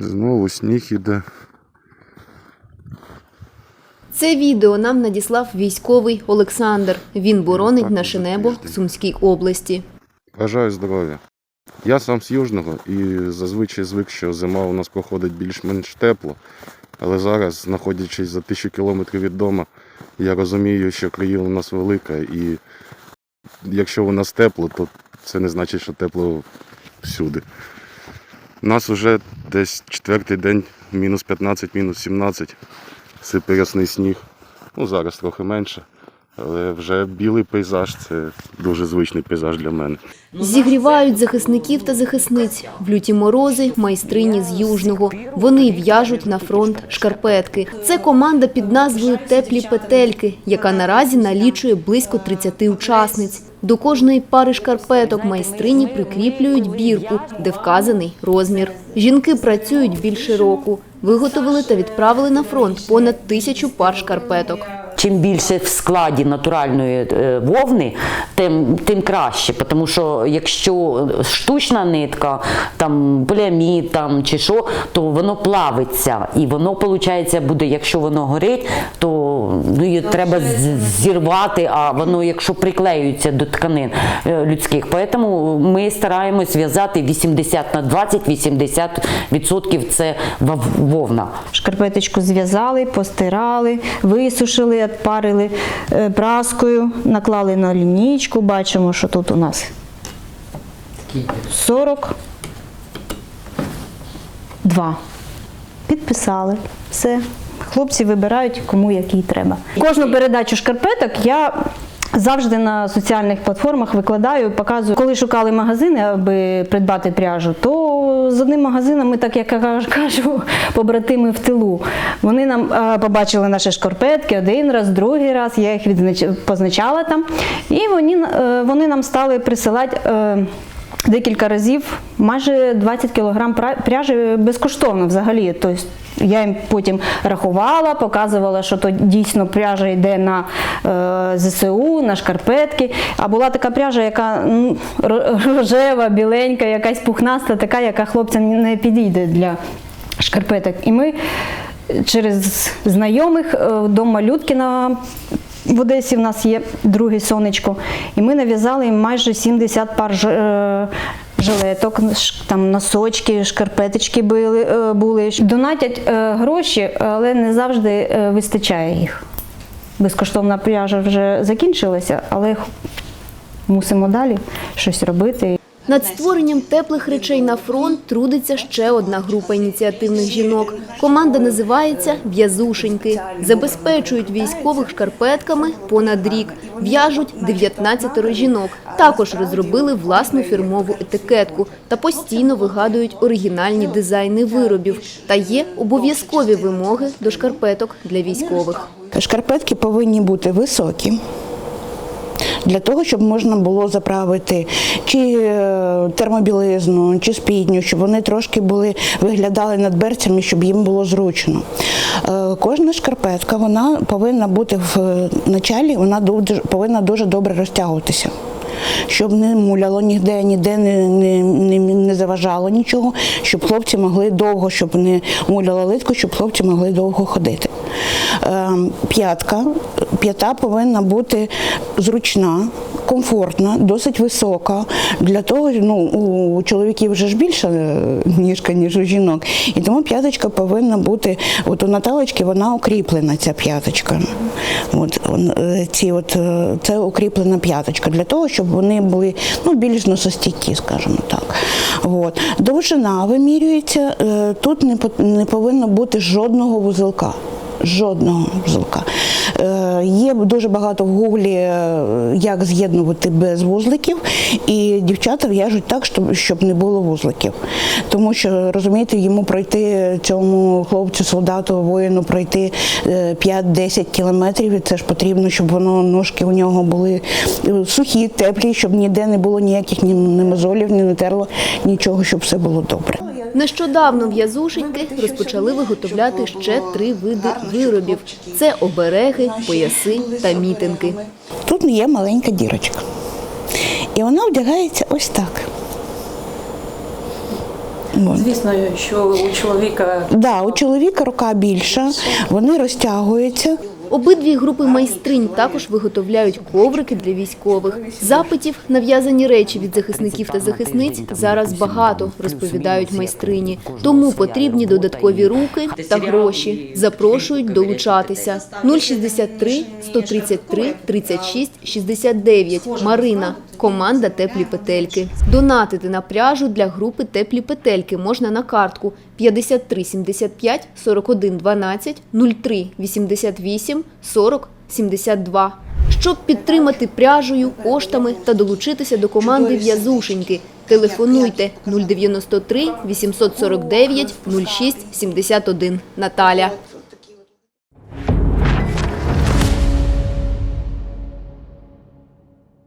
Знову сніг іде. Це відео нам надіслав військовий Олександр. Він боронить наше небо в Сумській області. Бажаю здоров'я. Я сам з Южного і зазвичай звик, що зима у нас проходить більш-менш тепло. Але зараз, знаходячись за тисячу кілометрів від дому, я розумію, що країна у нас велика, і якщо у нас тепло, то це не значить, що тепло всюди. У нас вже десь четвертий день мінус 15, мінус 17, сипе ясний сніг. Ну, зараз трохи менше. Але вже білий пейзаж це дуже звичний пейзаж для мене. Зігрівають захисників та захисниць. В люті морози майстрині з Южного. Вони в'яжуть на фронт шкарпетки. Це команда під назвою Теплі петельки, яка наразі налічує близько 30 учасниць. До кожної пари шкарпеток майстрині прикріплюють бірку, де вказаний розмір. Жінки працюють більше року. Виготовили та відправили на фронт понад тисячу пар шкарпеток. Чим більше в складі натуральної е, вовни, тим, тим краще. Тому що якщо штучна нитка, там поліамід там, чи що, то воно плавиться. І воно, виходить, буде, якщо воно горить, то ну, її треба зірвати, а воно, якщо приклеюється до тканин е, людських. Тому ми стараємось в'язати 80 на 20, 80% це вовна. Шкарпеточку зв'язали, постирали, висушили, відпарили е, праскою, наклали на лінійку. Бачимо, що тут у нас 42. Підписали. Все. Хлопці вибирають, кому який треба. Кожну передачу шкарпеток я завжди на соціальних платформах викладаю, показую. Коли шукали магазини, аби придбати пряжу, то з одним магазином так як я кажу, побратими в тилу. Вони нам е, побачили наші шкарпетки один раз, другий раз. Я їх відзнач- позначала там, і вони, е, вони нам стали присилати. Декілька разів майже 20 кг пряжі безкоштовно взагалі. Тобто я їм потім рахувала, показувала, що то дійсно пряжа йде на е, ЗСУ, на шкарпетки. А була така пряжа, яка ну, рожева, біленька, якась пухнаста, така, яка хлопцям не підійде для шкарпеток. І ми через знайомих е, до Малюткіна в Одесі в нас є друге сонечко, і ми нав'язали їм майже 70 пар е, жилеток, там носочки, шкарпеточки були. е, були. Донатять е, гроші, але не завжди вистачає їх. Безкоштовна пряжа вже закінчилася, але мусимо далі щось робити. Над створенням теплих речей на фронт трудиться ще одна група ініціативних жінок. Команда називається «В'язушеньки». Забезпечують військових шкарпетками понад рік. В'яжуть 19 жінок. Також розробили власну фірмову етикетку та постійно вигадують оригінальні дизайни виробів. Та є обов'язкові вимоги до шкарпеток для військових. Шкарпетки повинні бути високі. Для того, щоб можна було заправити чи е, термобілизну, чи спідню, щоб вони трошки були, виглядали над берцями, щоб їм було зручно. Е, Кожна шкарпетка вона повинна бути в началі, вона повинна дуже добре розтягуватися. Щоб не муляло ніде, ніде не, не, не, не заважало нічого, щоб хлопці могли довго, щоб не муляло литку, щоб хлопці могли довго ходити. Е, п'ятка, п'ята повинна бути зручна, комфортна, досить висока. Для того, ну, у чоловіків вже ж більша е, ніжка, ніж у жінок. І тому п'яточка повинна бути, от у Наталочки вона укріплена, ця п'яточка. От, е, ці от, е, це укріплена п'яточка для того, щоб вони були ну, більш носостійкі, скажімо так. От. Довжина вимірюється, тут не повинно бути жодного вузелка. Жодного вузелка. Е, є дуже багато в гуглі, е, як з'єднувати без вузликів, і дівчата в'яжуть так, щоб, не було вузликів. Тому що, розумієте, йому пройти цьому хлопцю, солдату, воїну пройти е, 5-10 кілометрів, і це ж потрібно, щоб воно ножки у нього були е, сухі, теплі, щоб ніде не було ніяких ні, мозолів, ні натерло, нічого, щоб все було добре. Нещодавно в'язушеньки розпочали виготовляти ще три види виробів: це обереги, пояси та мітинки. Тут є маленька дірочка. І вона вдягається ось так. Звісно, що у чоловіка Да, у чоловіка рука більша, вони розтягуються. Обидві групи майстринь також виготовляють коврики для військових. Запитів на в'язані речі від захисників та захисниць зараз багато, розповідають майстрині. Тому потрібні додаткові руки та гроші. Запрошують долучатися. 063 133 36 69. Марина. Команда «Теплі петельки». Донатити на пряжу для групи «Теплі петельки» можна на картку 53 75 41 12 03 88 40 72. Щоб підтримати пряжею, коштами та долучитися до команди «В'язушеньки», телефонуйте 093 849 06 71. Наталя.